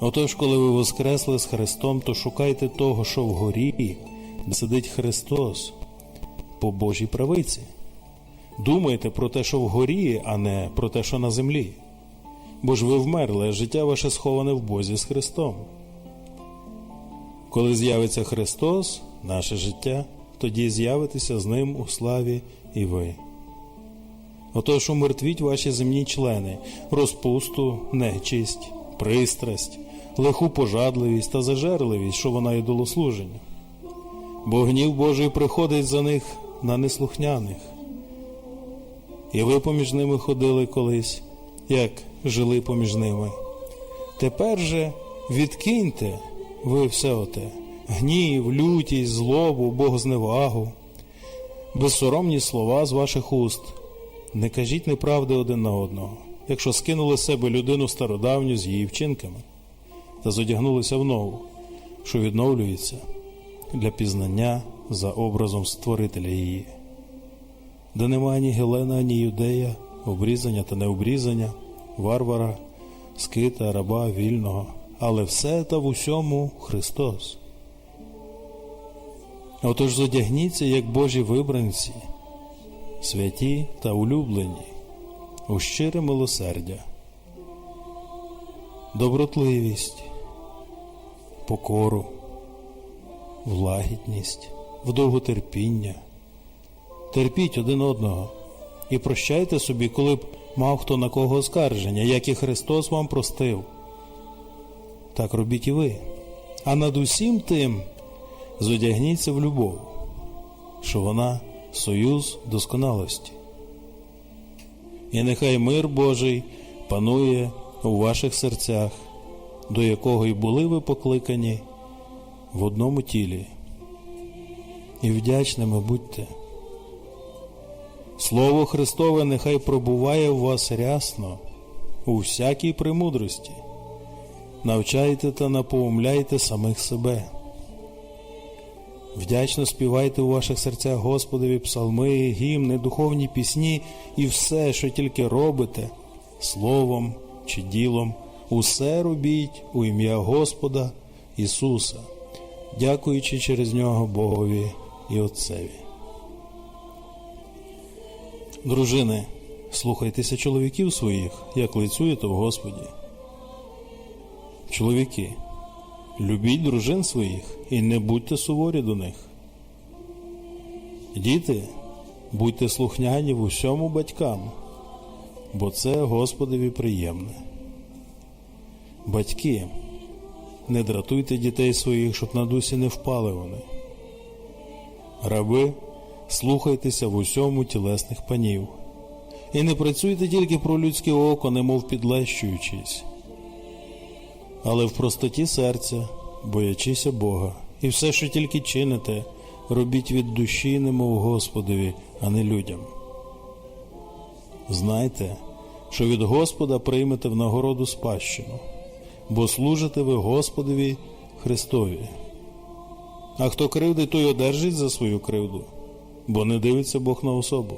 Отож, коли ви воскресли з Христом, то шукайте того, що вгорі, де сидить Христос по Божій правиці. Думайте про те, що вгорі, а не про те, що на землі. Бо ж ви вмерли, а життя ваше сховане в Бозі з Христом. Коли з'явиться Христос, наше життя, тоді з'явитеся з Ним у славі і ви. Отож умертвіть ваші земні члени, розпусту, нечисть, пристрасть, лиху пожадливість та зажерливість, що вона ідолослуження. Бо гнів Божий приходить за них на неслухняних. І ви поміж ними ходили колись, як жили поміж ними. Тепер же відкиньте ви все оте гнів, лютість, злобу, богозневагу, безсоромні слова з ваших уст. Не кажіть неправди один на одного, якщо скинули з себе людину стародавню з її вчинками та зодягнулися в нову, що відновлюється для пізнання за образом Створителя її, де нема ані Гелена, ані юдея, обрізання та необрізання, варвара, скита, раба, вільного, але все та в усьому Христос. Отож зодягніться, як Божі вибранці, святі та улюблені, у щире милосердя, добротливість, покору, влагідність, вдовготерпіння. Терпіть один одного і прощайте собі, коли б мав хто на кого оскарження, як і Христос вам простив. Так робіть і ви. А над усім тим зодягніться в любов, що вона союз досконалості. І нехай мир Божий панує у ваших серцях, до якого й були ви покликані в одному тілі. І вдячними будьте. Слово Христове нехай пробуває в вас рясно у всякій премудрості. Навчайте та напоумляйте самих себе. Вдячно співайте у ваших серцях Господові псалми, гімни, духовні пісні і все, що тільки робите, словом чи ділом, усе робіть у ім'я Господа Ісуса, дякуючи через нього Богові і Отцеві. Дружини, слухайтеся чоловіків своїх, як лицюєте в Господі. Чоловіки, любіть дружин своїх і не будьте суворі до них. Діти, будьте слухняні в усьому батькам, бо це Господові приємне. Батьки, не дратуйте дітей своїх, щоб на дусі не впали вони. Раби, слухайтеся в усьому тілесних панів, і не працюйте тільки про людське око, немов підлещуючись, але в простоті серця, боячися Бога, і все, що тільки чините, робіть від душі, немов Господові, а не людям. Знайте, що від Господа приймете в нагороду спадщину, бо служите ви Господові Христові. А хто кривдить, той одержить за свою кривду, бо не дивиться Бог на особу.